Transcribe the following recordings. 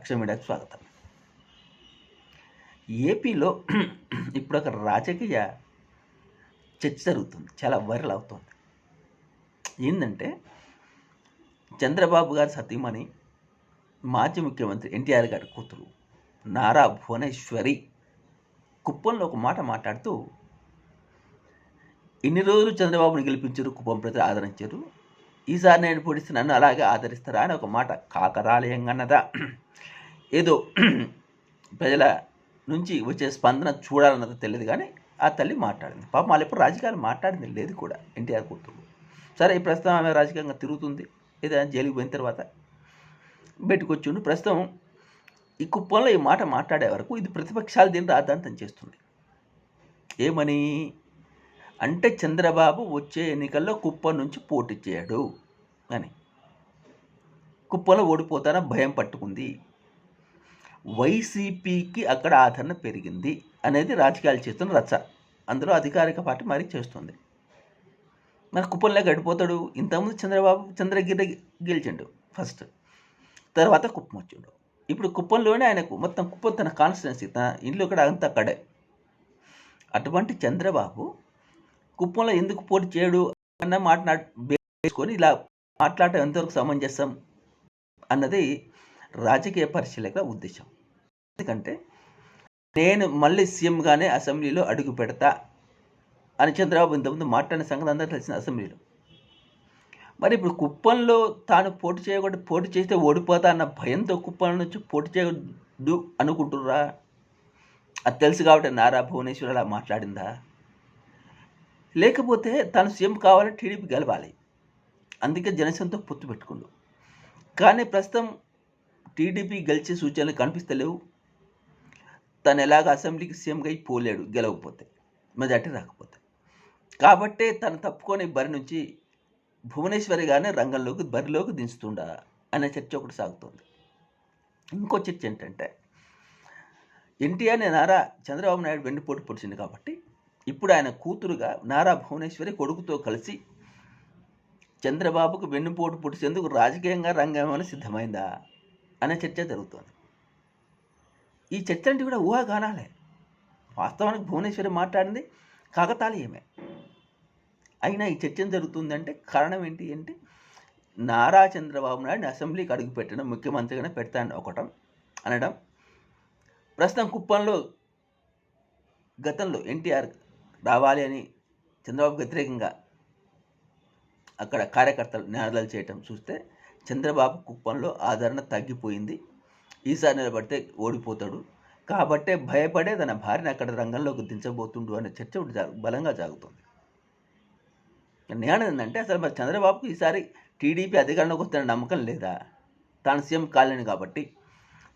అక్షమీడియాకు స్వాగతం. ఏపీలో ఇప్పుడు ఒక రాజకీయ చర్చ జరుగుతుంది. చాలా వైరల్ అవుతుంది. ఏంటంటే చంద్రబాబు గారి సతీమణి మాజీ ముఖ్యమంత్రి ఎన్టీఆర్ గారి కూతురు నారా భువనేశ్వరి కుప్పంలో ఒక మాట మాట్లాడుతూ ఇన్ని రోజులు చంద్రబాబుని గెలిపించారు కుప్పం ప్రజలు ఆదరించారు? ఈసారి నేను పొడిస్తే నన్ను అలాగే ఆదరిస్తారా అని ఒక మాట కాకరాలయం అన్నదా ఏదో ప్రజల నుంచి వచ్చే స్పందన చూడాలన్నది తెలియదు కానీ ఆ తల్లి మాట్లాడింది. పాపం వాళ్ళు ఎప్పుడు రాజకీయాలు మాట్లాడింది లేదు కూడా ఎన్టీఆర్ కూతురు. సరే ఈ ప్రస్తుతం ఆమె రాజకీయంగా తిరుగుతుంది. ఏదైనా జైలుకి పోయిన తర్వాత బయటకు ప్రస్తుతం ఈ కుప్పంలో ఈ మాట మాట్లాడే వరకు ఇది ప్రతిపక్షాలు దీన్ని రాద్ధాంతం చేస్తుంది. ఏమని? అంటే చంద్రబాబు వచ్చే ఎన్నికల్లో కుప్ప నుంచి పోటీ చేయడు అని. కుప్పలో ఓడిపోతానని భయం పట్టుకుంది. వైసీపీకి అక్కడ ఆదరణ పెరిగింది అనేది రాజకీయాలు చేస్తున్న రచ్చ. అందులో అధికారిక పార్టీ మరి చేస్తుంది. మరి కుప్పంలో గడిపోతాడు ఇంతకుముందు చంద్రబాబు చంద్రగిరి గెలిచిండు ఫస్ట్. తర్వాత కుప్పం వచ్చిండు. ఇప్పుడు కుప్పంలోనే ఆయనకు మొత్తం కుప్పం తన కాన్స్టిట్యున్సీ తన ఇంట్లో కూడా అంతా అక్కడే అటువంటి చంద్రబాబు కుప్పంలో ఎందుకు పోటీ చేయడు అన్న మాట వేసుకొని ఇలా మాట్లాడటం ఎంతవరకు సమంజసం అన్నది రాజకీయ పరిశీలక ఉద్దేశం. ఎందుకంటే నేను మళ్ళీ సీఎంగానే అసెంబ్లీలో అడుగు పెడతా అని చంద్రబాబు ఇంతకుముందు మాట్లాడిన సంగతి అందరూ తెలిసిన అసెంబ్లీలో. మరి ఇప్పుడు కుప్పంలో తాను పోటీ చేయకూడదు పోటీ చేస్తే ఓడిపోతా అన్న భయంతో కుప్పం నుంచి పోటీ చేయకూడదు అనుకుంటుర్రా? అది తెలుసు కాబట్టి నారా భువనేశ్వర్ అలా మాట్లాడిందా? లేకపోతే తను సీఎం కావాలని టీడీపీ గెలవాలి. అందుకే జనసేనతో పొత్తు పెట్టుకుండు. కానీ ప్రస్తుతం టీడీపీ గెలిచే సూచనలు కనిపిస్తలేవు. తను ఎలాగ అసెంబ్లీకి సీఎంగా అయి పోలేడు గెలవకపోతే మెజార్టీ రాకపోతే. కాబట్టే తను తప్పుకొని బరి నుంచి భువనేశ్వరి గారిని రంగంలోకి బరిలోకి దించుతుండా అనే చర్చ ఒకటి సాగుతుంది. ఇంకో చర్చ ఏంటంటే ఎన్టీఆర్ని నారా చంద్రబాబు నాయుడు వెన్నుపోటు పొడిచింది కాబట్టి ఇప్పుడు ఆయన కూతురుగా నారా భువనేశ్వరి కొడుకుతో కలిసి చంద్రబాబుకు వెన్నుపోటు పొడిచేందుకు రాజకీయంగా రంగమని సిద్ధమైందా అనే చర్చ జరుగుతోంది. ఈ చర్చ అంటే కూడా ఊహాగానాలే. వాస్తవానికి భువనేశ్వరి మాట్లాడింది కాకతాళీయమే. అయినా ఈ చర్చ జరుగుతుందంటే కారణం ఏంటి అంటే నారా చంద్రబాబు నాయుడు అసెంబ్లీకి అడుగు పెట్టడం ముఖ్యమంత్రిగానే పెడతాను ఒకటం అనడం. ప్రస్తుతం కుప్పంలో గతంలో ఎన్టీఆర్ రావాలి అని చంద్రబాబు వ్యతిరేకంగా అక్కడ కార్యకర్తలు నినాదాలు చేయటం చూస్తే చంద్రబాబు కుప్పంలో ఆదరణ తగ్గిపోయింది. ఈసారి నిలబడితే ఓడిపోతాడు. కాబట్టే భయపడే తన భార్యను అక్కడ రంగంలోకి దించబోతుండు అనే చర్చ ఒకటి బలంగా సాగుతుంది నేను ఏంటంటే అసలు మరి చంద్రబాబుకు ఈసారి టీడీపీ అధికారంలోకి వస్తున్న నమ్మకం లేదా? తాను సీఎం కాలేను కాబట్టి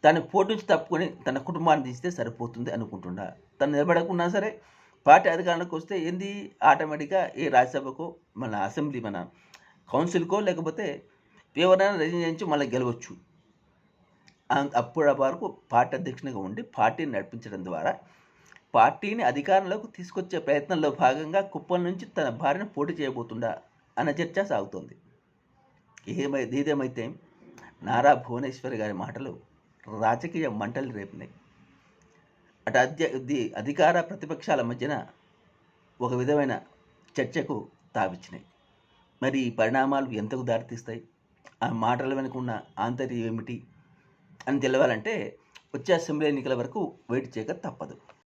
తను పోటీ నుంచి తప్పుకొని తన కుటుంబాన్ని తీస్తే సరిపోతుంది అనుకుంటున్నా తను నిలబడకున్నా సరే పార్టీ అధికారంలోకి వస్తే ఏంది? ఆటోమేటిక్గా ఏ రాజ్యసభకో మన అసెంబ్లీ మన కౌన్సిల్కో లేకపోతే ఎవరైనా రిజైన్ చేయించి మళ్ళీ గెలవచ్చు. అప్పుడు వరకు పార్టీ అధ్యక్షునిగా ఉండి పార్టీని నడిపించడం ద్వారా పార్టీని అధికారంలోకి తీసుకొచ్చే ప్రయత్నంలో భాగంగా కుప్పం నుంచి తన భార్యను పోటీ చేయబోతుండా అన్న చర్చ సాగుతోంది. ఏమై ఏదేమైతే నారా భువనేశ్వరి గారి మాటలు రాజకీయ మంటలు రేపినాయి. అటు అధ్య అధికార ప్రతిపక్షాల మధ్యన ఒక విధమైన చర్చకు తావిచ్చినాయి. మరి ఈ పరిణామాలు ఎంతకు దారితీస్తాయి? ఆ మాటల వెనుక ఉన్న ఆంతర్యం ఏమిటి? అని తెలవాలంటే వచ్చే అసెంబ్లీ ఎన్నికల వరకు వెయిట్ చేయక తప్పదు.